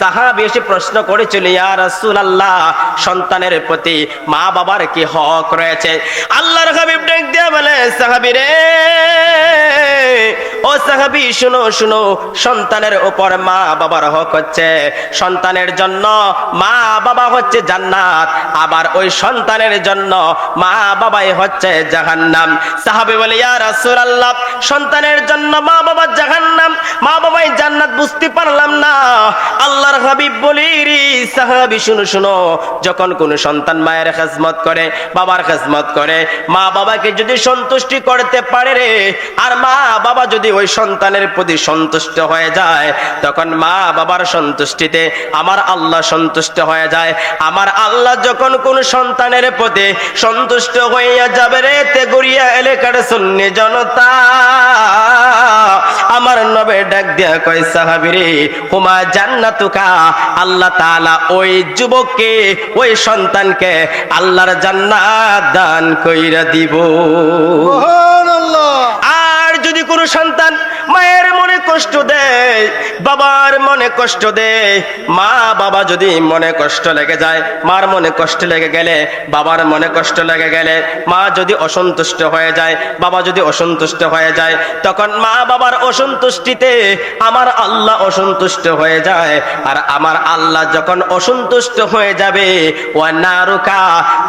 সাহাবি এসে প্রশ্ন করেছিল, ইয়া সন্তানের প্রতি মা বাবার কি হক রয়েছে? আল্লাহর হাবিব ডাক দিয়া বলে, সাহাবী রে, ও সাহাবী, শুনো শুনো, সন্তানের উপর মা বাবার হক হচ্ছে। সন্তানের জন্য মা বাবা হচ্ছে জান্নাত, আবার ওই সন্তানের জন্য মা বাবাই হচ্ছে জাহান্নাম। সাহাবী বলে, ইয়া রাসূলুল্লাহ, সন্তানের জন্য মা বাবা জাহান্নাম, মা বাবাই জান্নাত বুঝতে পারলাম না। আল্লাহর হাবিব বলি সাহাবি শুনো শুনো, যখন কোন সন্তান মায়ের খেজমত করে, বাবার খেজমত করে, মা বাবাকে যদি সন্তুষ্টি করতে পারে রে, আর মা বাবা যদি ওই সন্তানের প্রতি সন্তুষ্ট হয়ে যায়, তখন মা বাবার সন্তুষ্টিতে আমার আল্লাহ সন্তুষ্ট হয়ে যায়। আমার আল্লাহ যখন কোন সন্তানের প্রতি সন্তুষ্ট হইয়া যাবে রে, তে গড়িয়া এলাকার শূন্য জনতা, আমার নবে ডাক দিয়া কয় সাহাবিরে হুমা জান্নাতুকা আল্লাহ তালা ওই যুবককে ওই সন্তানকে আল্লাহর জান্নাত দান কইরা দিব সুবহানাল্লাহ আর যদি কোনো সন্তান মায়ের মনে কষ্ট দেয়, বাবার মনে কষ্ট দেয়। মা, বাবা যদি মনে কষ্ট লেগে যায়, মার মনে কষ্ট লেগে গেলে, বাবার মনে কষ্ট লেগে গেলে, মা যদি অসন্তুষ্ট হয়ে যায়, বাবা যদি অসন্তুষ্ট হয়ে যায়, তখন মা বাবার অসন্তুষ্টিতে আমার আল্লাহ অসন্তুষ্ট হয়ে যায়। আর আমার আল্লাহ যখন অসন্তুষ্ট হয়ে যাবে ও নারুকা,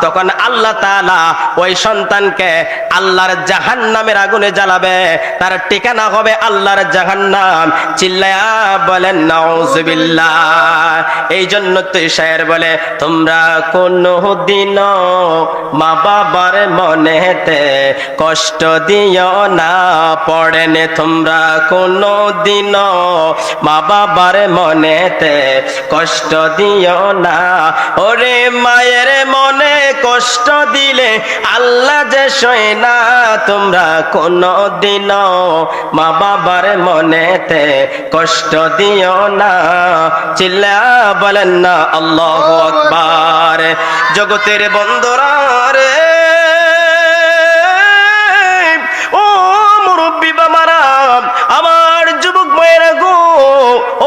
তখন আল্লাহ তালা ওই সন্তানকে আল্লাহর জাহান নামের আগুনে জ্বালাবে, তার ঠিকানা হবে আল্লাহর জাহান্নাম। চিল্লায়া বলেন, নাউজুবিল্লাহ। এই জন্য তুই শায়ের বলে, তোমরা কোন দিন মা বাবার মনেতে কষ্ট দিও না। পড়েন, তোমরা কোন দিন মা বাবার মনেতে কষ্ট দিও না। ওরে মায়ের মনে কষ্ট দিলে আল্লাহ যে সয় না, তোমরা কোন দিন মা বাবার মনেতে কষ্ট দিও না। চিল্লা বলেন না, আল্লাহ আকবার। জগতের বন্দরা রে, ও মুরব্বী বাবারা, আমার যুবক মায়েরা গো,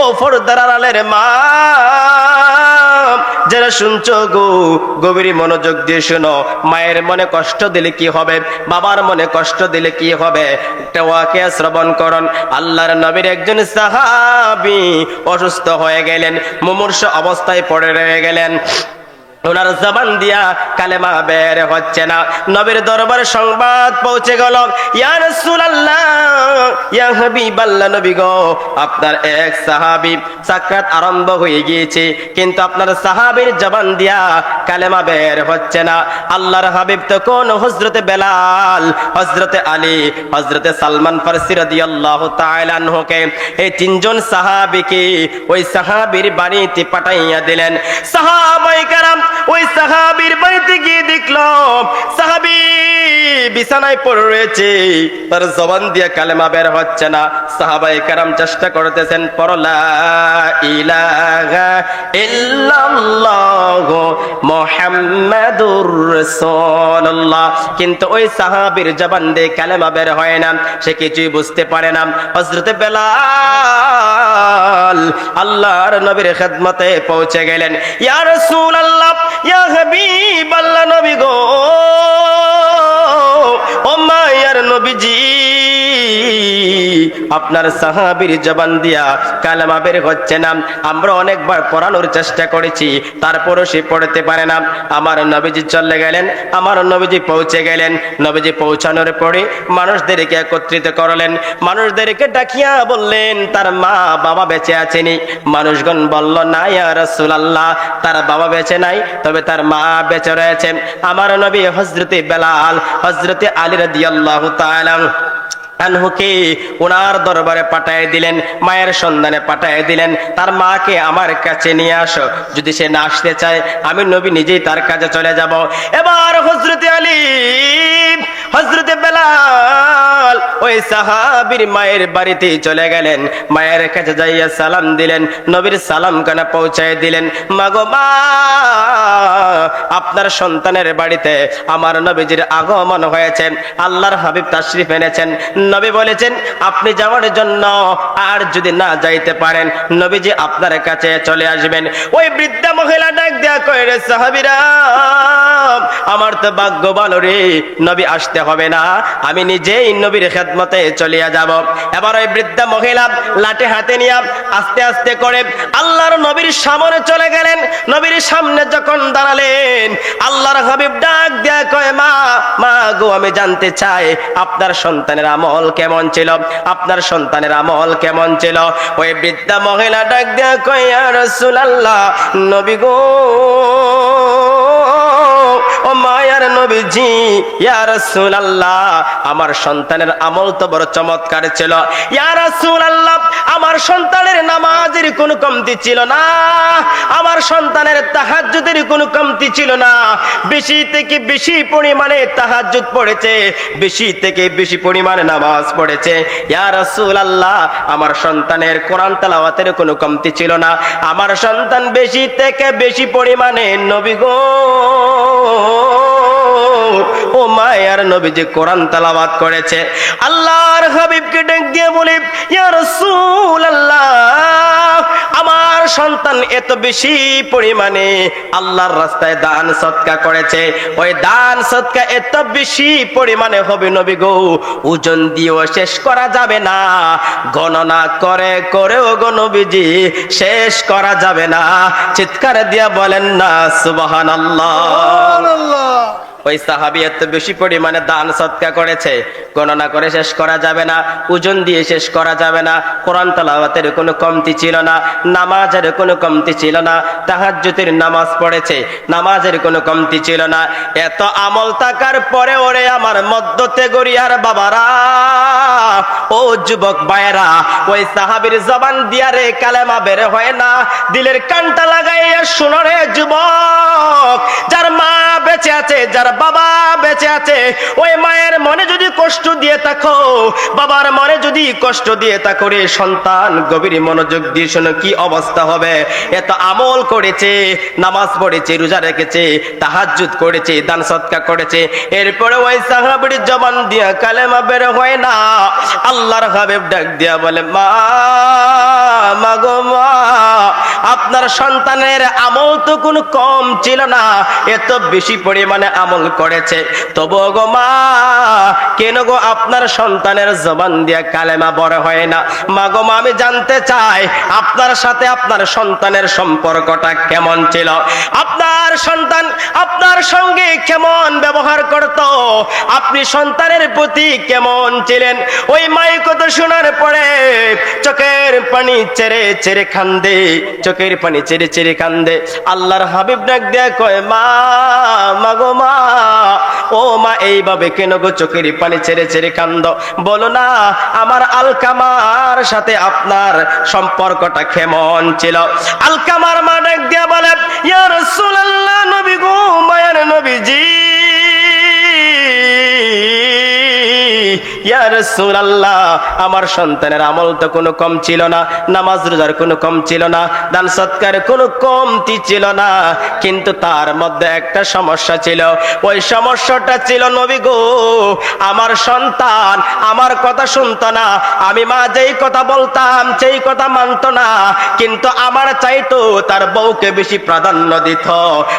ও ফরদার আলের মা যারা শুনছো গো, গভীর মনোযোগ দিয়ে শুনো। মায়ের মনে কষ্ট দিলে কি হবে? বাবার মনে কষ্ট দিলে কি হবে? একটা শ্রবণ করন। আল্লাহর নবীর একজন সাহাবি অসুস্থ হয়ে গেলেন, মুমূর্ষ অবস্থায় পড়ে রয়ে গেলেন। ওনার জবান দিয়া কালেমা বের হচ্ছে না। নবীর দরবারে সংবাদ পৌঁছে গেল। ইয়া রাসূলুল্লাহ, ইয়া হাবিবাল্লাহ নবী গো, আপনার এক সাহাবী সাকরাত আরম্ভ হয়ে গিয়েছে। কিন্তু আপনার সাহাবীর জবান দিয়া কালেমা বের হচ্ছে না। আল্লাহর হাবিব তখন হযরতে বেলাল, হযরতে আলী, হযরতে সালমান ফারসি রাদিয়াল্লাহু তাআলা আনহুকে এই তিনজন সাহাবীকে ওই সাহাবীর বাড়িতে পাঠাইয়া দিলেন। সাহাবায়ে কেরাম ওই সাহাবীর বাড়িতে গিয়ে দেখল সাহাবী বিছানায় পড়ে রয়েছে। তার জবান দিয়ে কালেমা বের হচ্ছে না। সাহাবায়ে কেরাম চেষ্টা করতেছেন, পরলা ইলাহা ইল্লাল্লাহ মুহাম্মাদুর রাসূলুল্লাহ। কিন্তু ওই সাহাবীর জবান দিয়ে কালেমা বের হয় না, সে কিছুই বুঝতে পারে না। হযরতে বেলাল আল্লাহর নবীর খেদমতে পৌঁছে গেলেন। ইয়া রাসূলুল্লাহ 야. আপনার সাহাবীর জবান দিয়া কালেমা বের হচ্ছে না। আমরা অনেকবার পড়ানোর চেষ্টা করেছি, তারপরও সে পড়তে পারে না। আমার নবীজি চলে গেলেন, আমার নবীজি পৌঁছে গেলেন। নবীজি পৌঁছানোর পরে মানুষদেরকে একত্রিত করলেন। মানুষদেরকে ডাকিয়া বললেন, তার মা বাবা বেঁচে আছেনি। মানুষগণ বলল, না ইয়া রাসূলুল্লাহ। তার বাবা বেঁচে নাই, তবে তার মা বেঁচে রয়েছে। আমার নবী হযরতে বেলাল, হযরতে আলী রাদিয়াল্লাহু তাআলা আনহুকে ওনার দরবারে পাঠায় দিলেন, মায়ের সন্ধানে পাঠায় দিলেন, তার মাকে আমার কাছে নিয়ে আসো, যদি সে না আসতে চায়, আমি নবী নিজেই তার কাছে চলে যাব। এবার হজরত আলী হজরতে বেলাল ওই সাহাবীর মায়ের বাড়িতে চলে গেলেন। মায়ের কাছে যাইয়া সালাম দিলেন, নবীর সালাম কানা পৌঁছায় দিলেন। মাগো মা, আপনার সন্তানের বাড়িতে আমার নবীজির আগমন হয়েছে, আল্লাহর হাবিব তাশরিফ এনেছেন। নবী বলেছেন, আপনি যাওয়ার জন্য আর যদি না যাইতে পারেন, নবীজি আপনার কাছে চলে আসবেন। ওই বৃদ্ধা মহিলা ডাক দেয়া কয়ে সাহাবিরা আমার তো ভাগ্যবান রে, নবী আসতে হবে না। আমি নিজেই নবীর খেদমতে চলিয়া যাব। এবার ওই বৃদ্ধা মহিলা লাঠি হাতে নিয়ে আস্তে আস্তে করে আল্লাহর নবীর সামনে চলে গেলেন। নবীর সামনে যখন দাঁড়ালেন, আল্লাহর হাবিব ডাক দেয়া কয়, মা মা গো, আমি জানতে চাই, আপনার সন্তানের আমল কেমন ছিল? আপনার সন্তানের আমল কেমন ছিল? ওই বৃদ্ধা মহিলা ডাক দেয়া কয়, ইয়া রাসূলুল্লাহ, নবী গো মায়ার নবীজি, ইয়া রাসূলুল্লাহ, আমার সন্তানের আমল তো বড় চমৎকার ছিল। ইয়া রাসূলুল্লাহ, আমার সন্তানের নামাজের কোনো কমতি ছিল না। আমার সন্তানের তাহাজ্জুদের কোনো কমতি ছিল না। বেশি থেকে বেশি পরিমাণে তাহাজ্জুদ পড়েছে, বেশি থেকে বেশি পরিমাণে নামাজ পড়েছে। ইয়া রাসূলুল্লাহ, আমার সন্তানের কোরআন তেলাওয়াতের কোনো কমতি ছিল না। আমার সন্তান বেশি থেকে বেশি পরিমাণে নবী গো। ও মায়ার নবী যে কোরআন তালাবাত করেছে। আল্লাহর হাবিবকে ডাক দিয়ে বলে আমার সন্তান এত বেশি পরিমাণে আল্লাহর রাস্তায় দান সৎকা করেছে। ওই দান সৎকা এত বেশি পরিমাণে হবে নবী গো, ওজন দিয়েও শেষ করা যাবে না। গণনা করে করেও গো শেষ করা যাবে না। চিৎকার দিয়া বলেন না, সুবহানাল্লাহ। আল্লাহ ওই সাহাবি এত বেশি পরিমাণে দান সৎকা করেছে, গণনা করে শেষ করা যাবে না, ওজন দিয়ে শেষ করা যাবে না, কোরআন তালাওয়াতের কোনো কমতি ছিল না, নামাজের কোনো কমতি ছিল না, তাহাজ্জুদের নামাজ পড়েছে, নামাজের কোনো কমতি ছিল না। এত আমল থাকার পরে ওরে আমার মধ্যতে গড়িয়ার বাবারা, ও যুবক বায়েরা ওই সাহাবীর জবান দিয়া রে কালেমা বের হয় না, দিলের কানটা লাগাইয়া শুনো রে যুবক, যার মা বেঁচে আছে, যার বাবা বেঁচে আছে, ওই মায়ের মনে যদি কষ্ট দিয়ে থাকো, বাবার মনে যদি কষ্ট দিয়ে থাকো রে সন্তান, গভীর মনোযোগ দিয়ে শোনো কি অবস্থা হবে। এত আমল করেছে, নামাজ পড়েছে, রোজা রেখেছে, তাহাজ্জুদ করেছে, দান সৎকা করেছে, এরপরে ওই সাহাবির জবান দিয়া কালেমা বের হয় না। আল্লাহর হাবিব ডাক দিয়া বলে, মা মাগো মা, আপনার সন্তানের আমল তো কোনো কম ছিল না, এত বেশি পরিমাণে আমল করেছে। তবু গো মা, কেন গো আপনার সন্তানের জবান দিয়া কালেমা বড় হয় না? মা গো মা, আমি জানতে চাই, আপনার সাথে আপনার সন্তানের সম্পর্কটা কেমন ছিল? আপনার সন্তান আপনার সঙ্গে কেমন ব্যবহার করত? আপনি সন্তানের প্রতি কেমন ছিলেন? ওই মাই কথা শোনার পরে চোখের পানি চেরে চেরে কান্দে, চোখের পানি চেরে চেরে কান্দে। আল্লাহর হাবিব ডাক দেয়া কয়, মা মাগো মা ও মা, এইভাবে কেন গো চোখের পানি ছেড়ে ছেড়ে কান্দ? বলো না, আমার আলকামার সাথে আপনার সম্পর্কটা কেমন ছিল? আলকামার মা ডাক দিয়া বলে, ইয়া নবী গো, মায়ের নবীজি। আমার সন্তানের আমল তো কোনো কম ছিল না, নামাজ রোজার কোনো কম ছিল না, দান সৎকার কোনো কমতি ছিল না, কিন্তু তার মধ্যে একটা সমস্যা ছিল। ওই সমস্যাটা ছিল, নবী গো, আমার সন্তান আমার কথা শুনতো না, আমি মা যেই কথা বলতাম সেই কথা মানতো না, কিন্তু আমার চাইতো তার বউকে বেশি প্রাধান্য দিত,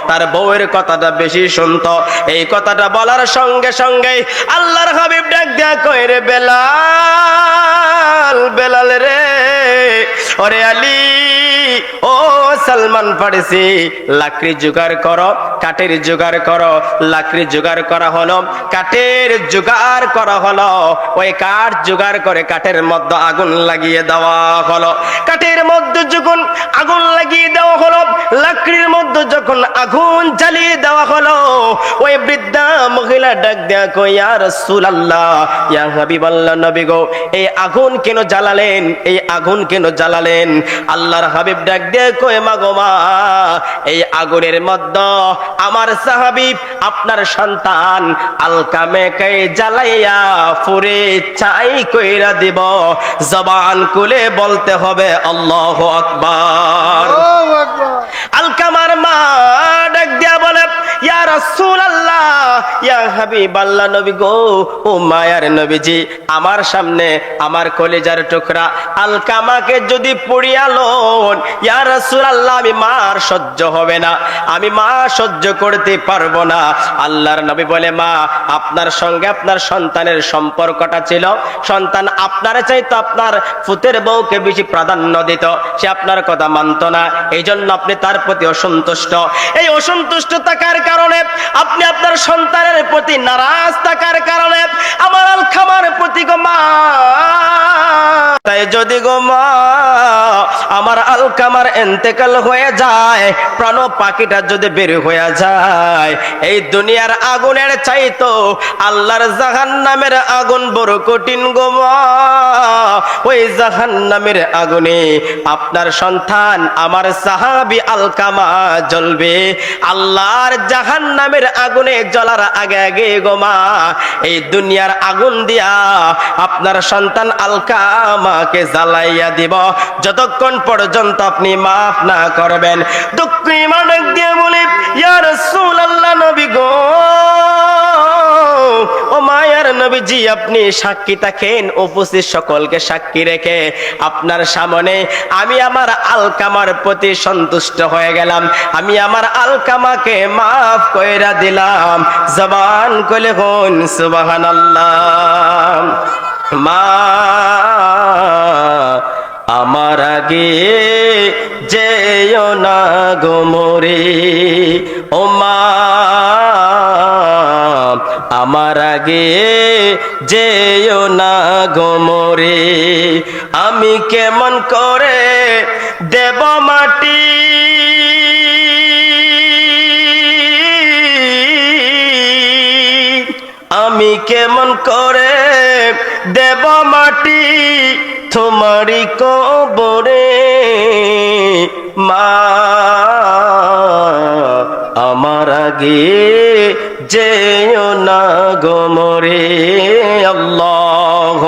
তার বউয়ের কথাটা বেশি শুনতো। এই কথাটা বলার সঙ্গে সঙ্গে আল্লাহর হাবিব ডাক দেয়া কয় রে বেলাল বেলাল রে। ওরে আলী, ও সালমান ফারিসি, লাকড়ি জোগাড় করো, কাঠের জোগাড় করো। লাকড়ি জোগাড় করা হলো, কাঠের জোগাড় করা হলো। ওই কাঠ জোগাড় করে কাঠের মধ্যে আগুন লাগিয়ে দেওয়া হলো। কাঠের মধ্যে যখন আগুন লাগিয়ে দেওয়া হলো, লাকড়ির মধ্যে যখন আগুন জ্বালিয়ে দেওয়া হলো, ওই বৃদ্ধা মহিলা ডাক দেয়া কই ইয়া ইয়া আল্লাহর হাবিব ডাক দিয়ে কই মা এই আগুনের আমার সাহাবিব আপনার সন্তান আলকামেকে জ্বালাইয়া ফুরে চাই কইরা দিব। জবান কুলে বলতে হবে আল্লাহ আকবার। আমার সামনে আমার কলেজার টুকরা, আলকামাকে যদি আমি সহ্য হবে না, আমি মা সহ্য করতে পারব না। আল্লাহর নবী বলে, মা, আপনার সঙ্গে আপনার সন্তানের সম্পর্কটা ছিল, সন্তান আপনার চাইতো আপনার ফুতের বউকে বেশি প্রাধান্য দিত, সে আপনার কথা মানতো না এই জন্য আপনি তার প্রতি অসন্তুষ্ট। এই অসন্তুষ্ট থাকার কারণে? আপনি আপনার সন্তানের প্রতি নারাজ থাকার কারণে আমার আল খামার প্রতি গো মা। তাই যদি গো মা, আমার হয়ে যায়, প্রাণ পাখিটা যদি বের হয়ে যায়, এই দুনিয়ার আগুনের চাইতো আল্লাহর জাহান নামের আগুন বড় কঠিন গো মা। ওই জাহান নামের আগুনে আপনার সন্তান, আমার সাহাবি আলকামা জ্বলবে। আল্লাহর জাহান নামের আগুনে জ্বলার আগে আগে গো মা, এই দুনিয়ার আগুন দিয়া আপনার সন্তান আলকামাকে জ্বালাইয়া দিব। যতক্ষণ পর্যন্ত আপনি মাফ না করবেন দুঃখ নবীজি, আপনি সাক্ষী থাকেন, উপস্থিত সকলকে সাক্ষী রেখে আপনার সামনে আমি আমার আলকামার প্রতি সন্তুষ্ট হয়ে গেলাম। আমি আমার আলকামাকে মাফ কইরা দিলাম। জবান কলে হন সুবাহান মা, আমার আগে যেও না গোমরে ও মা, আমার আগে যেও না গোমরে আমি কেমন করে দেব মাটি? আমি কেমন করে দেব মাটি? তোমারি কবরে মা আমার আগে যেও না গো মরে আল্লাহ